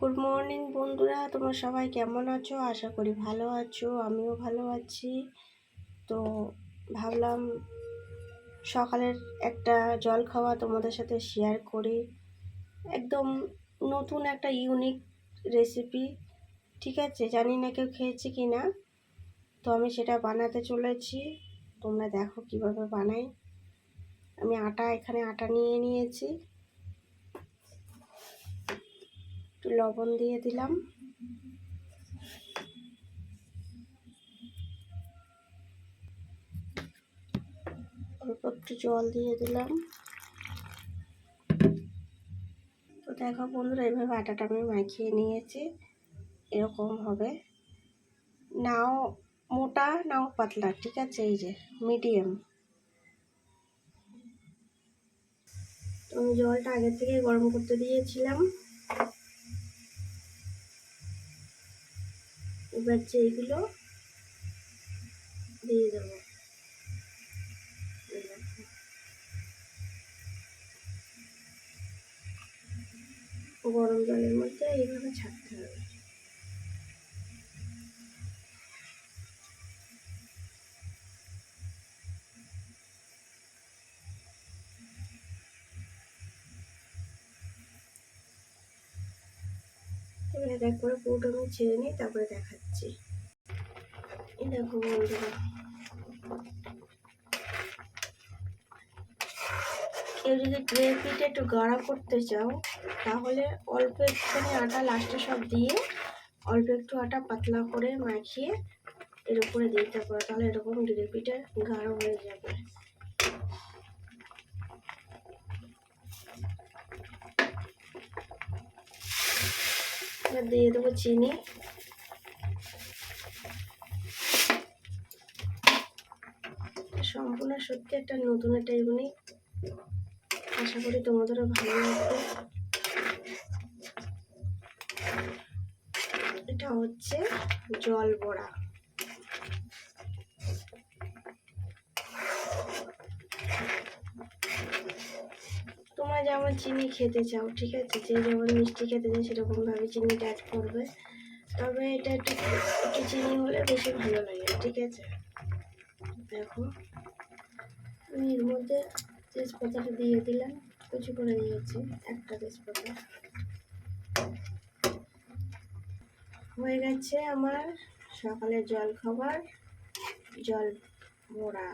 Good morning বন্ধুরা। তোমরা সবাই কেমন আছো? আশা করি ভালো আছো। আমিও ভালো আছি। তো ভাবলাম সকালের একটা জল খাওয়া তোমাদের সাথে শেয়ার করি। একদম নতুন একটা ইউনিক রেসিপি ঠিক আছে? জানি না কেউ খেয়েছে কি না তো আমি সেটা বানাতে চলেছি। তোমরা দেখো কীভাবে বানাই। আমি আটা, এখানে আটা নিয়ে নিয়েছি। একটু লবণ দিয়ে দিলাম। অল্প একটু জল দিয়ে দিলাম। তো দেখো বন্ধুরা এইভাবে আটাটা আমি মাখিয়ে নিয়েছি। এরকম হবে। নাও মোটা, নাও পাতলা, ঠিক আছে? এই যে, মিডিয়াম। আমি জলটা আগে থেকে গরম করতে দিয়েছিলাম। এবার যে এগুলো দিয়ে দেবো। গরম জলের মধ্যে এইভাবে ছাড়তে হবে। এবার এক করে পুরোটা আমি ছেড়ে নিই তারপরে দেখাচ্ছি। দেখো বন্ধুরা। কেউ যদি গ্রেভিটা একটু গাঢ় করতে চাও, তাহলে অল্প একটুখানি আটা লাস্টে সব দিয়ে অল্প একটু আটা পাতলা করে মাখিয়ে এর উপরে দিতে পারো, তাহলে এরকম গ্রেভিটা গাঢ় হয়ে যাবে। দিয়ে দেবো চিনি। সম্পূর্ণ সত্যি একটা নতুন একটা ইউনিক। আশা করি তোমাদেরও ভালো লাগবে। এটা হচ্ছে জল বড়া। যেমন চিনি খেতে চাও, ঠিক আছে? যে যেমন মিষ্টি খেতে চাই সেরকমভাবে চিনিটা অ্যাড করবে। তবে এটা একটু একটু চিনি হলে বেশি ভালো লাগে, ঠিক আছে? দেখো, আমি এর মধ্যে তেজপাতাটা দিয়ে দিলাম, কুচি করে দিয়েছি, একটা তেজপাতা। হয়ে গেছে আমার সকালে জল খাবার জল বড়া